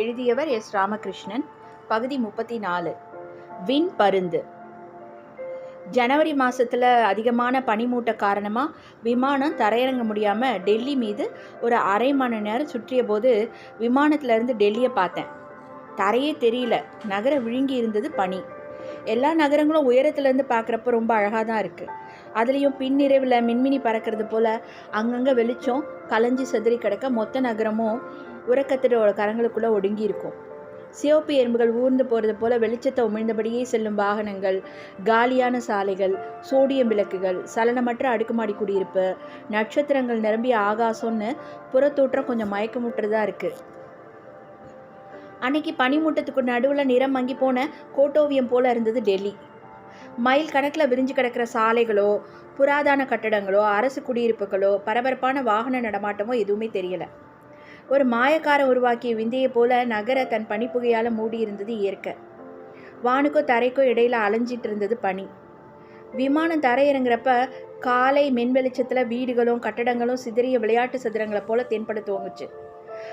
எழுதியவர் எஸ் ராமகிருஷ்ணன். பகுதி முப்பத்தி நாலு விண் பருந்து. ஜனவரி மாதத்தில் அதிகமான பனிமூட்ட காரணமாக விமானம் தரையிறங்க முடியாமல் டெல்லி மீது ஒரு அரை மணி நேரம் சுற்றிய போது விமானத்திலேருந்து டெல்லியை பார்த்தேன். தரையே தெரியல. நகரம் விழுங்கி இருந்தது பனி. எல்லா நகரங்களும் உயரத்துலேருந்து பார்க்குறப்ப ரொம்ப அழகாக தான் இருக்குது அதுலேயும் பின்னிரவில் மின்மினி பறக்கிறது போல் அங்கங்கே வெளிச்சம் கலைஞ்சி செதறி கிடக்க மொத்த நகரமும் உறக்கத்திட கரங்களுக்குள்ளே ஒடுங்கி இருக்கும் சிவப்பு எறும்புகள் ஊர்ந்து போகிறது போல் வெளிச்சத்தை உமிழ்ந்தபடியே செல்லும் வாகனங்கள் காலியான சாலைகள் சோடியம் விளக்குகள் சலனமற்ற அடுக்குமாடி குடியிருப்பு நட்சத்திரங்கள் நிரம்பிய ஆகாசம்னு புறத்தோற்றம் கொஞ்சம் மயக்கமுட்டுறதா இருக்குது அன்னைக்கு பனிமூட்டத்துக்கு நடுவில் நிறம் மங்கி போன கோட்டோவியம் போல இருந்தது டெல்லி. மைல் கணக்கில் விரிஞ்சு கிடக்கிற சாலைகளோ புராதன கட்டடங்களோ அரசு குடியிருப்புகளோ பரபரப்பான வாகன நடமாட்டமோ எதுவுமே தெரியலை. ஒரு மாயக்கார உருவாக்கிய விந்தையை போல நகர தன் பனிப்புகையால் மூடி இருந்தது இயற்கை. வானுக்கோ தரைக்கோ இடையில் அலைஞ்சிட்டு இருந்தது பனி. விமானம் தரையிறங்குறப்ப காலை மென் வெளிச்சத்தில் வீடுகளும் கட்டடங்களும் சிதறிய விளையாட்டு சதுரங்களை போல தென்பட துவங்குச்சு.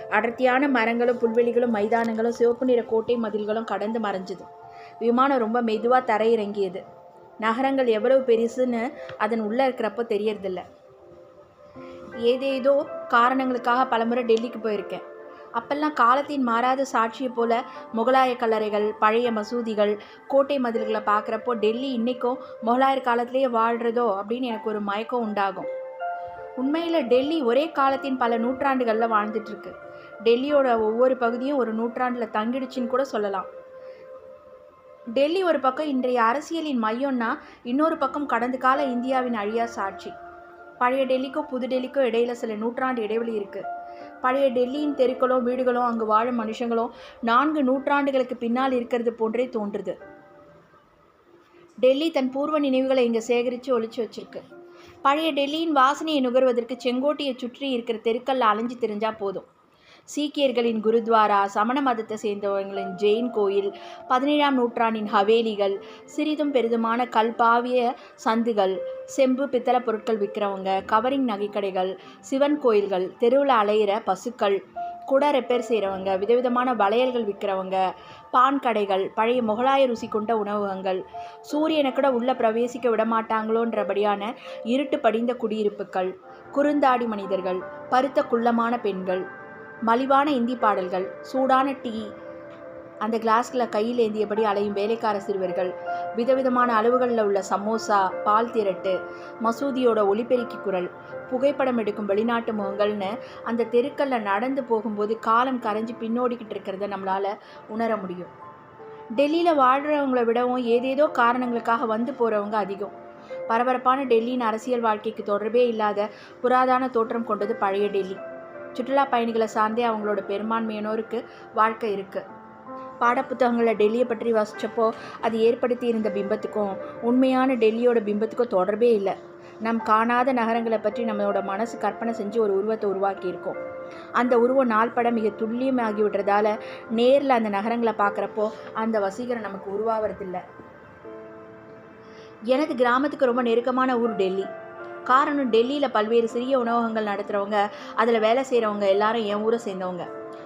அடர்த்தியான மரங்களும் புல்வெளிகளும் மைதானங்களும் சிவப்பு நிற கோட்டை மதில்களும் கடந்து மறைஞ்சுது. விமானம் ரொம்ப மெதுவாக தரையிறங்கியது. நகரங்கள் எவ்வளவு பெருசுன்னு அதன் உள்ளே இருக்கிறப்போ தெரியறதில்ல. ஏதேதோ காரணங்களுக்காக பலமுறை டெல்லிக்கு போயிருக்கேன். அப்பெல்லாம் காலத்தின் மாறாத சாட்சியை போல முகலாய கல்லறைகள் பழைய மசூதிகள் கோட்டை மதில்களை பார்க்குறப்போ டெல்லி இன்றைக்கும் முகலாயர் காலத்திலேயே வாழ்கிறதோ அப்படின்னு எனக்கு ஒரு மயக்கம் உண்டாகும். உண்மையில் டெல்லி ஒரே காலத்தின் பல நூற்றாண்டுகளில் வாழ்ந்துட்டுருக்கு. டெல்லியோட ஒவ்வொரு பகுதியும் ஒரு நூற்றாண்டில் தங்கிடுச்சின்னு கூட சொல்லலாம். டெல்லி ஒரு பக்கம் இன்றைய அரசியலின் மையம்னா இன்னொரு பக்கம் கடந்த கால இந்தியாவின் அழியா சாட்சி. பழைய டெல்லிக்கும் புது டெல்லிக்கும் இடையில் சில நூற்றாண்டு இடைவெளி இருக்குது பழைய டெல்லியின் தெருக்களும் வீடுகளும் அங்கு வாழும் மனுஷங்களும் நான்கு நூற்றாண்டுகளுக்கு பின்னால் இருக்கிறது போன்றே தோன்றுது. டெல்லி தன் பூர்வ நினைவுகளை இங்கே சேகரித்து ஒழிச்சு வச்சிருக்கு. பழைய டெல்லியின் வாசனையை நுகர்வதற்கு செங்கோட்டையை சுற்றி இருக்கிற தெருக்கல்ல அலைஞ்சு தெரிஞ்சால் போதும். சீக்கியர்களின் குருத்வாரா சமண மதத்தை சேர்ந்தவர்களின் ஜெயின் கோயில் பதினேழாம் நூற்றாண்டின் ஹவேலிகள் சிறிதும் பெரிதுமான கல்பாவிய சந்துகள் செம்பு பித்தளை பொருட்கள் விற்கிறவங்க கவரிங் நகைக்கடைகள் சிவன் கோயில்கள் தெருவில் அலையிற பசுக்கள் குட ரிப்பேர் செய்கிறவங்க விதவிதமான வளையல்கள் விற்கிறவங்க பான் கடைகள் பழைய முகலாய ருசி கொண்ட உணவகங்கள் சூரியனை கூட உள்ளே பிரவேசிக்க விடமாட்டாங்களோன்றபடியான இருட்டு படிந்த குடியிருப்புகள் குறுந்தாடி மனிதர்கள் பருத்த குள்ளமான பெண்கள் மலிவான இந்தி பாடல்கள் சூடான டீ அந்த கிளாஸ்கில் கையில் ஏந்தியபடி அலையும் வேலைக்கார சிறுவர்கள் விதவிதமான அளவுகளில் உள்ள சமோசா பால் திரட்டு மசூதியோட ஒளிபெருக்கி குரல் புகைப்படம் எடுக்கும் வெளிநாட்டு முகங்கள்னு அந்த தெருக்களில் நடந்து போகும்போது காலம் கரைஞ்சி பின்னோடிக்கிட்டு இருக்கிறத நம்மளால் உணர முடியும். டெல்லியில் வாழ்கிறவங்கள விடவும் ஏதேதோ காரணங்களுக்காக வந்து போகிறவங்க அதிகம். பரபரப்பான டெல்லியின் அரசியல் வாழ்க்கைக்கு தொடர்பே இல்லாத புராதான தோற்றம் கொண்டது பழைய டெல்லி. சுற்றுலா பயணிகளை சார்ந்தே அவங்களோட பெரும்பான்மையினோருக்கு வாழ்க்கை இருக்குது பாடப்புத்தகங்களை டெல்லியை பற்றி வாசித்தப்போ அது ஏற்படுத்தி இருந்த பிம்பத்துக்கும் உண்மையான டெல்லியோட பிம்பத்துக்கும் தொடர்பே இல்லை. நம் காணாத நகரங்களை பற்றி நம்மளோட மனசு கற்பனை செஞ்சு ஒரு உருவத்தை உருவாக்கியிருக்கோம். அந்த உருவம் நாள் படம் மிக துல்லியமாகி விடுறதால நேரில் அந்த நகரங்களை பார்க்குறப்போ அந்த வசீகரம் நமக்கு உருவாகிறதில்ல எனது கிராமத்துக்கு ரொம்ப நெருக்கமான ஊர் டெல்லி. காரணம் டெல்லியில் பல்வேறு சிறிய உணவகங்கள் நடத்துகிறவங்க அதில் வேலை செய்கிறவங்க எல்லாரும் என் ஊரை சேர்ந்தவங்க.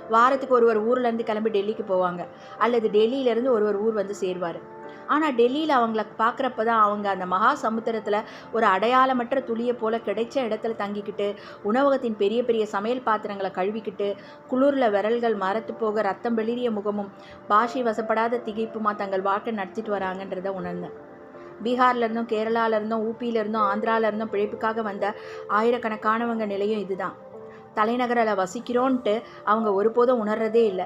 வாரத்துக்கு ஒருவர் ஊர்லேருந்து கிளம்பி டெல்லிக்கு போவாங்க. அல்லது டெல்லியிலேருந்து ஒருவர் ஊர் வந்து சேருவார். ஆனால் டெல்லியில் அவங்கள பார்க்குறப்ப தான் அவங்க அந்த மகா சமுத்திரத்தில் ஒரு அடையாளமற்ற துளியை போல் கிடைச்ச இடத்துல தங்கிக்கிட்டு உணவகத்தின் பெரிய பெரிய சமையல் பாத்திரங்களை கழுவிக்கிட்டு குளிரில் விரல்கள் மரத்து போக ரத்தம் வெளிரிய முகமும் பாஷை வசப்படாத திகைப்புமா தங்கள் வாழ்க்கை நடத்திட்டு வராங்கன்றதை உணர்ந்தேன். பீகார்லேருந்தும் கேரளாவிலேருந்தும் ஊப்பியிலேருந்தும் ஆந்திராவிலேருந்தும் பிழைப்புக்காக வந்த ஆயிரக்கணக்கானவங்க நிலையும் இதுதான். தலைநகரில் வசிக்கிறோன்ட்டு அவங்க ஒருபோதும் உணர்றதே இல்லை.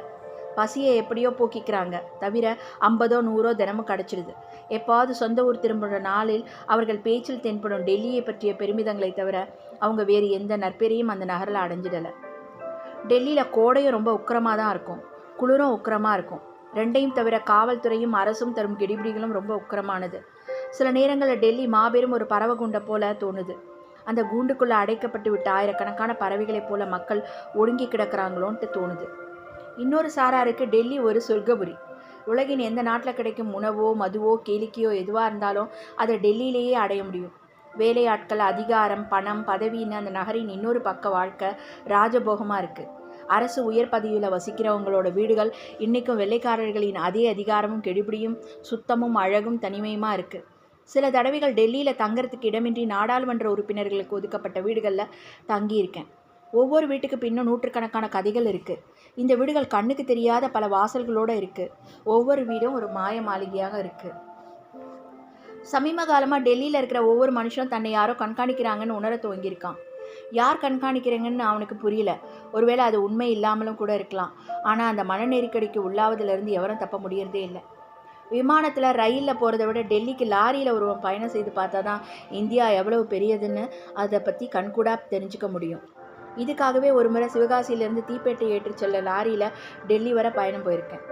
பசியை எப்படியோ போக்கிக்கிறாங்க. தவிர ஐம்பதோ நூறோ தினமும் கிடச்சிடுது எப்பாவது சொந்த ஊர் திரும்புகிற நாளில் அவர்கள் பேச்சில் தென்படும் டெல்லியை பற்றிய பெருமிதங்களை தவிர அவங்க வேறு எந்த நற்பெரியும் அந்த நகரில் அடைஞ்சிடலை. டெல்லியில் கோடையும் ரொம்ப உக்கிரமாக தான் இருக்கும். குளிரும் உக்கிரமாக இருக்கும். ரெண்டையும் தவிர காவல்துறையும் அரசும் தரும் கெடிபிடிகளும் ரொம்ப உக்கிரமானது. சில நேரங்களில் டெல்லி மாபெரும் ஒரு பறவை குண்டை போல தோணுது. அந்த கூண்டுக்குள்ளே அடைக்கப்பட்டு விட்ட ஆயிரக்கணக்கான பறவைகளைப் போல மக்கள் ஒடுங்கி கிடக்கிறாங்களோன்ட்டு தோணுது. இன்னொரு சாராருக்கு டெல்லி ஒரு சொர்க்கபுரி. உலகின் எந்த நாட்டில் கிடைக்கும் உணவோ மதுவோ கேளிக்கையோ எதுவாக இருந்தாலும் அதை டெல்லியிலேயே அடைய முடியும். வேலையாட்கள் அதிகாரம் பணம் பதவின்னு அந்த நகரின் இன்னொரு பக்க வாழ்க்கை ராஜபோகமாக இருக்குது அரசு உயர் பதவியில் வசிக்கிறவங்களோட வீடுகள் இன்றைக்கும் வெள்ளைக்காரர்களின் அதே அதிகாரமும் கெடுபிடியும் சுத்தமும் அழகும் தனிமையுமாக இருக்குது சில தடவைகள் டெல்லியில் தங்கறதுக்கு இடமின்றி நாடாளுமன்ற உறுப்பினர்களுக்கு ஒதுக்கப்பட்ட வீடுகளில் தங்கியிருக்கேன். ஒவ்வொரு வீட்டுக்கு பின்னும் நூற்றுக்கணக்கான கதைகள் இருக்குது இந்த வீடுகள் கண்ணுக்கு தெரியாத பல வாசல்களோடு இருக்குது ஒவ்வொரு வீடும் ஒரு மாய மாளிகையாக இருக்குது சமீப காலமாக டெல்லியில் இருக்கிற ஒவ்வொரு மனுஷனும் தன்னை யாரோ கண்காணிக்கிறாங்கன்னு உணர துவங்கியிருக்கான். யார் கண்காணிக்கிறேங்கன்னு அவனுக்கு புரியல. ஒருவேளை அது உண்மை இல்லாமலும் கூட இருக்கலாம். ஆனால் அந்த மன நெருக்கடிக்கு உள்ளாவதுலேருந்து எவரும் தப்ப முடியறதே இல்லை. விமானத்தில் ரயிலில் போகிறத விட டெல்லிக்கு லாரியில் ஒருவன் பயணம் செய்து பார்த்தா தான் இந்தியா எவ்வளவு பெரியதுன்னு அதை பற்றி கண்கூடாக தெரிஞ்சுக்க முடியும். இதுக்காகவே ஒரு முறை சிவகாசியிலேருந்து தீப்பேட்டை ஏற்றிச் செல்ல லாரியில் டெல்லி வரை பயணம் போயிருக்கேன்.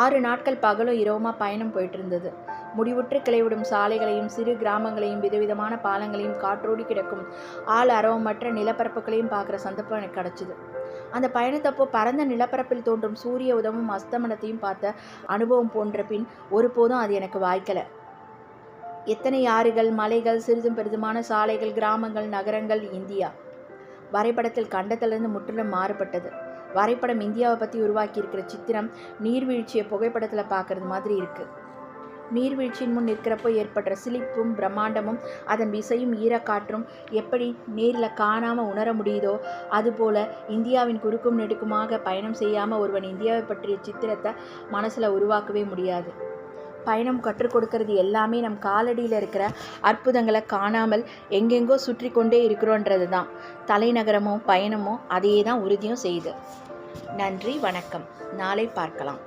ஆறு நாட்கள் பகலும் இரவுமா பயணம் போயிட்டு இருந்தது முடிவுற்று கிளைவிடும் சாலைகளையும் சிறு கிராமங்களையும் விதவிதமான பாலங்களையும் காற்றோடி கிடக்கும் ஆள் அரவமற்ற நிலப்பரப்புகளையும் பார்க்குற சந்தர்ப்பம் எனக்கு கிடச்சிது. அந்த பயணத்தப்போ பரந்த நிலப்பரப்பில் தோன்றும் சூரிய உதவும் அஸ்தமனத்தையும் பார்த்த அனுபவம் போன்ற பின் ஒருபோதும் அது எனக்கு வாய்க்கலை. எத்தனை ஆறுகள் மலைகள் சிறிதும் பெரிதுமான சாலைகள் கிராமங்கள் நகரங்கள் இந்தியா. வரைபடத்தில் கண்டத்திலிருந்து முற்றிலும் மாறுபட்டது. வரைபடம் இந்தியாவை பற்றி உருவாக்கியிருக்கிற சித்திரம் நீர்வீழ்ச்சியை புகைப்படத்தில் பார்க்குறது மாதிரி இருக்குது நீர்வீழ்ச்சியின் முன் நிற்கிறப்போ ஏற்படுற சிலிப்பும் பிரம்மாண்டமும் அதன் விசையும் ஈரக்காற்றும் எப்படி நேரில் காணாமல் உணர முடியுதோ அதுபோல் இந்தியாவின் குறுக்கும் நெடுக்குமாக பயணம் செய்யாமல் ஒருவன் இந்தியாவை பற்றிய சித்திரத்தை மனசில் உருவாக்கவே முடியாது. பயணம் கற்றுக் கொடுக்கறது எல்லாமே நம் காலடியில் இருக்கிற அற்புதங்களை காணாமல் எங்கெங்கோ சுற்றி கொண்டே இருக்கிறோன்றது தான் தலைநகரமோ பயணமோ அதையே தான் உறுதியும் செய்யுது நன்றி வணக்கம். நாளை பார்க்கலாம்.